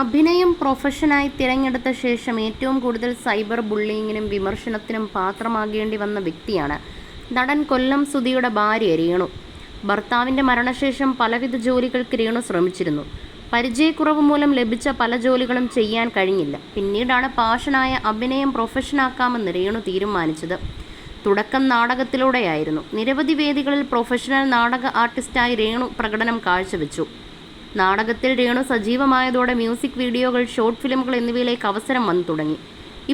അഭിനയം പ്രൊഫഷനായി തിരഞ്ഞെടുത്ത ശേഷം ഏറ്റവും കൂടുതൽ സൈബർ ബുള്ളിങ്ങിനും വിമർശനത്തിനും പാത്രമാകേണ്ടി വന്ന വ്യക്തിയാണ് നടൻ കൊല്ലം സുധിയുടെ ഭാര്യ രേണു. ഭർത്താവിന്റെ മരണശേഷം പലവിധ ജോലികൾക്ക് രേണു ശ്രമിച്ചിരുന്നു. പരിചയക്കുറവ് മൂലം ലഭിച്ച പല ജോലികളും ചെയ്യാൻ കഴിഞ്ഞില്ല. പിന്നീടാണ് പാഷനായ അഭിനയം പ്രൊഫഷനാക്കാമെന്ന് രേണു തീരുമാനിച്ചത്. തുടക്കം നാടകത്തിലൂടെയായിരുന്നു. നിരവധി വേദികളിൽ പ്രൊഫഷണൽ നാടക ആർട്ടിസ്റ്റായി രേണു പ്രകടനം കാഴ്ചവെച്ചു. നാടകത്തിൽ രേണു സജീവമായതോടെ മ്യൂസിക് വീഡിയോകൾ ഷോർട്ട് ഫിലിമുകൾ എന്നിവയിലേക്ക് അവസരം വന്നു തുടങ്ങി.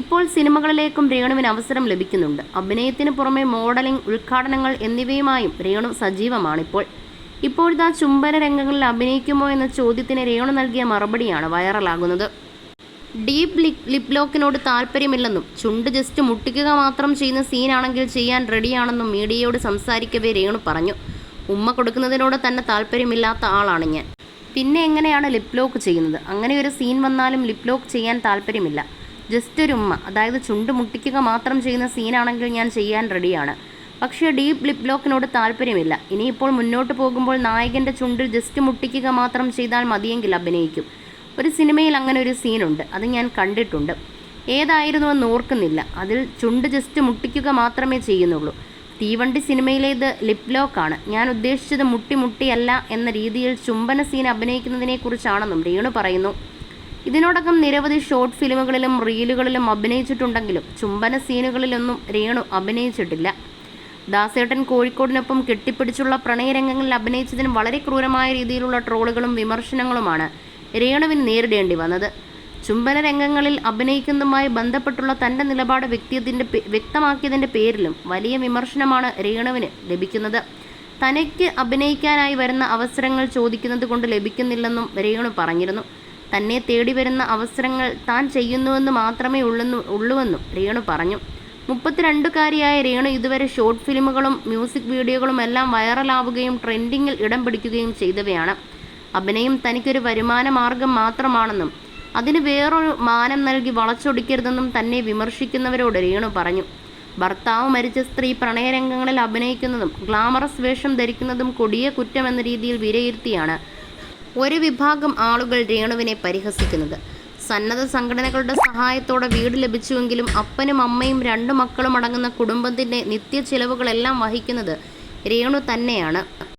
ഇപ്പോൾ സിനിമകളിലേക്കും രേണുവിന് അവസരം ലഭിക്കുന്നുണ്ട്. അഭിനയത്തിന് പുറമെ മോഡലിംഗ് ഉദ്ഘാടനങ്ങൾ എന്നിവയുമായും രേണു സജീവമാണിപ്പോൾ. ഇപ്പോഴത്തെ ചുംബന രംഗങ്ങളിൽ അഭിനയിക്കുമോ എന്ന ചോദ്യത്തിന് രേണു നൽകിയ മറുപടിയാണ് വൈറലാകുന്നത്. ഡീപ്പ് ലിപ് ലിപ് ലോക്കിനോട് താല്പര്യമില്ലെന്നും ചുണ്ട് ജസ്റ്റ് മുട്ടിക്കുക മാത്രം ചെയ്യുന്ന സീനാണെങ്കിൽ ചെയ്യാൻ റെഡിയാണെന്നും മീഡിയയോട് സംസാരിക്കവേ രേണു പറഞ്ഞു. ഉമ്മ കൊടുക്കുന്നതിനോട് തന്നെ താല്പര്യമില്ലാത്ത ആളാണ് ഞാൻ. പിന്നെ എങ്ങനെയാണ് ലിപ് ലോക്ക് ചെയ്യുന്നത്? അങ്ങനെ ഒരു സീൻ വന്നാലും ലിപ് ലോക്ക് ചെയ്യാൻ താല്പര്യമില്ല. ജസ്റ്റ് ഒരു ഉമ്മ. അതായത് ചുണ്ട് മുട്ടിക്കുക മാത്രം ചെയ്യുന്ന സീനാണെങ്കിൽ ഞാൻ ചെയ്യാൻ റെഡിയാണ് പക്ഷേ ഡീപ്പ് ലിപ് ലോക്കിനോട് താല്പര്യമില്ല. ഇനിയിപ്പോൾ മുന്നോട്ട് പോകുമ്പോൾ നായകന്റെ ചുണ്ട് ജസ്റ്റ് മുട്ടിക്കുക മാത്രം ചെയ്താൽ മതിയെങ്കിൽ അഭിനയിക്കും. ഒരു സിനിമയിൽ അങ്ങനെ ഒരു സീനുണ്ട് അത് ഞാൻ കണ്ടിട്ടുണ്ട്. ഏതായിരുന്നു എന്ന് ഓർക്കുന്നില്ല. അതിൽ ചുണ്ട് ജസ്റ്റ് മുട്ടിക്കുക മാത്രമേ ചെയ്യുന്നുള്ളൂ. തീവണ്ടി സിനിമയിലേത് ലിപ് ലോക്കാണ് ഞാൻ ഉദ്ദേശിച്ചത് മുട്ടി മുട്ടിയല്ല എന്ന രീതിയിൽ ചുംബന സീൻ അഭിനയിക്കുന്നതിനെക്കുറിച്ചാണെന്നും രേണു പറയുന്നു. ഇതിനോടകം നിരവധി ഷോർട്ട് ഫിലിമുകളിലും റീലുകളിലും അഭിനയിച്ചിട്ടുണ്ടെങ്കിലും ചുംബന സീനുകളിലൊന്നും രേണു അഭിനയിച്ചിട്ടില്ല. ദാസേട്ടൻ കോഴിക്കോടിനൊപ്പം കെട്ടിപ്പിടിച്ചുള്ള പ്രണയരംഗങ്ങളിൽ അഭിനയിച്ചതിന് വളരെ ക്രൂരമായ രീതിയിലുള്ള ട്രോളുകളും വിമർശനങ്ങളുമാണ് രേണുവിന് നേരിടേണ്ടി വന്നത്. ചുംബന രംഗങ്ങളിൽ അഭിനയിക്കുന്നതുമായി ബന്ധപ്പെട്ടുള്ള തന്റെ നിലപാട് വ്യക്തിയതിന്റെ വ്യക്തമാക്കിയതിന്റെ പേരിലും വലിയ വിമർശനമാണ് രേണുവിന് ലഭിക്കുന്നത്. തനിക്ക് അഭിനയിക്കാനായി വരുന്ന അവസരങ്ങൾ ചോദിക്കുന്നത് കൊണ്ട് ലഭിക്കുന്നില്ലെന്നും രേണു പറഞ്ഞിരുന്നു. തന്നെ തേടി വരുന്ന അവസരങ്ങൾ താൻ ചെയ്യുന്നുവെന്ന് മാത്രമേ ഉള്ളെന്നു ഉള്ളുവെന്നും രേണു പറഞ്ഞു. മുപ്പത്തിരണ്ടുകാരിയായ രേണു ഇതുവരെ ഷോർട്ട് ഫിലിമുകളും മ്യൂസിക് വീഡിയോകളും എല്ലാം വൈറലാവുകയും ട്രെൻഡിങ്ങിൽ ഇടം പിടിക്കുകയും ചെയ്തവയാണ്. അഭിനയം തനിക്കൊരു വരുമാന മാർഗം മാത്രമാണെന്നും അതിന് വേറൊരു മാനം നൽകി വളച്ചൊടിക്കരുതെന്നും തന്നെ വിമർശിക്കുന്നവരോട് രേണു പറഞ്ഞു. ഭർത്താവ് മരിച്ച സ്ത്രീ പ്രണയരംഗങ്ങളിൽ അഭിനയിക്കുന്നതും ഗ്ലാമറസ് വേഷം ധരിക്കുന്നതും കൊടിയ കുറ്റമെന്ന രീതിയിൽ വിലയിരുത്തിയാണ് ഒരു വിഭാഗം ആളുകൾ രേണുവിനെ പരിഹസിക്കുന്നത്. സന്നദ്ധ സംഘടനകളുടെ സഹായത്തോടെ വീട് ലഭിച്ചുവെങ്കിലും അപ്പനും അമ്മയും രണ്ടു മക്കളും അടങ്ങുന്ന കുടുംബത്തിന്റെ നിത്യ ചിലവുകളെല്ലാം വഹിക്കുന്നത് രേണു തന്നെയാണ്.